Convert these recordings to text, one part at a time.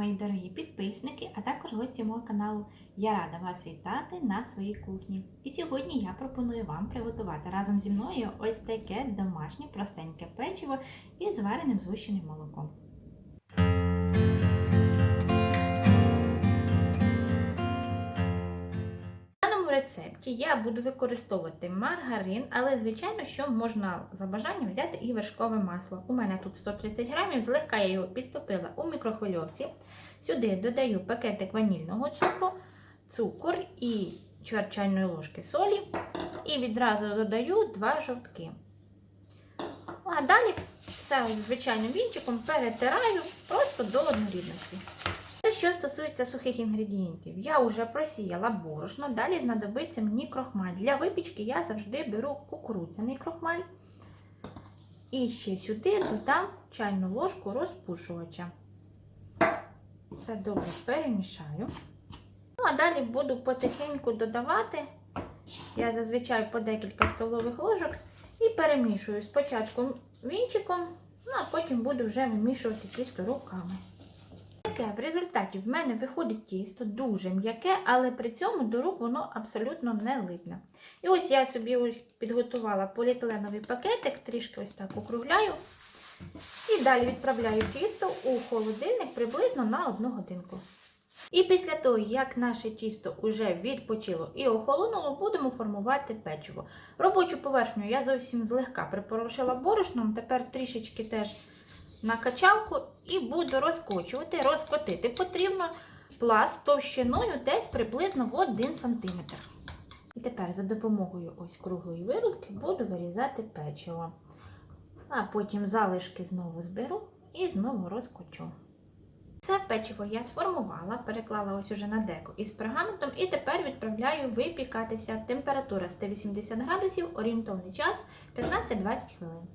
мої дорогі підписники, а також гості мого каналу. Я рада вас вітати на своїй кухні. І сьогодні я пропоную вам приготувати разом зі мною ось таке домашнє простеньке печиво із звареним згущеним молоком. Рецепті я буду використовувати маргарин, але звичайно, що можна за бажанням взяти і вершкове масло. У мене тут 130 грамів, злегка я його підтопила у мікрохвильовці. Сюди додаю пакетик ванільного цукру, цукор і чверть ложки солі. І відразу додаю два жовтки. А далі все звичайним вінчиком перетираю просто до однорідності. Що стосується сухих інгредієнтів, я вже просіяла борошно, далі знадобиться мені крохмаль. Для випічки я завжди беру кукурудзяний крохмаль. І ще сюди додам чайну ложку розпушувача. Все добре перемішаю. Ну, а далі буду потихеньку додавати. Я зазвичай по декілька столових ложок і перемішую спочатку вінчиком, ну а потім буду вже вимішувати тісто руками. Таке, в результаті в мене виходить тісто дуже м'яке, але при цьому до рук воно абсолютно не липне. І ось я собі ось підготувала поліетиленовий пакетик, трішки ось так округляю. І далі відправляю тісто у холодильник приблизно на 1 годинку. І після того, як наше тісто вже відпочило і охолонуло, будемо формувати печиво. Робочу поверхню я зовсім злегка припорошила борошном, тепер трішечки теж на качалку і буду розкочувати. Розкотити потрібно пласт товщиною десь приблизно в 1 см. І тепер за допомогою ось круглої вирубки буду вирізати печиво. А потім залишки знову зберу і знову розкочу. Це печиво я сформувала, переклала ось уже на деко із пергаментом і тепер відправляю випікатися. Температура 180 градусів, орієнтовний час 15-20 хвилин.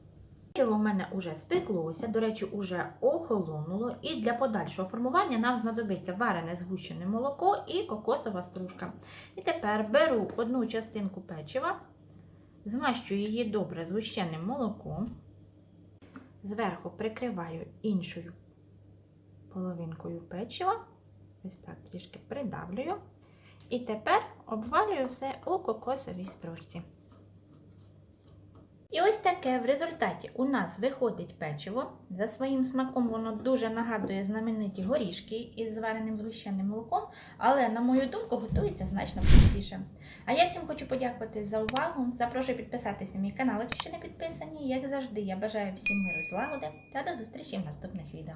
Печиво в мене вже спеклося, до речі, уже охолонуло. І для подальшого формування нам знадобиться варене згущене молоко і кокосова стружка. І тепер беру одну частинку печива, змащую її добре згущеним молоком, зверху прикриваю іншою половинкою печива, ось так трішки придавлюю. І тепер обвалюю все у кокосовій стружці. І ось таке в результаті у нас виходить печиво. За своїм смаком воно дуже нагадує знамениті горішки із звареним згущеним молоком, але, на мою думку, готується значно простіше. А я всім хочу подякувати за увагу. Запрошую підписатися на мій канал, якщо ще не підписані. Як завжди, я бажаю всім миру злагоди та до зустрічі в наступних відео.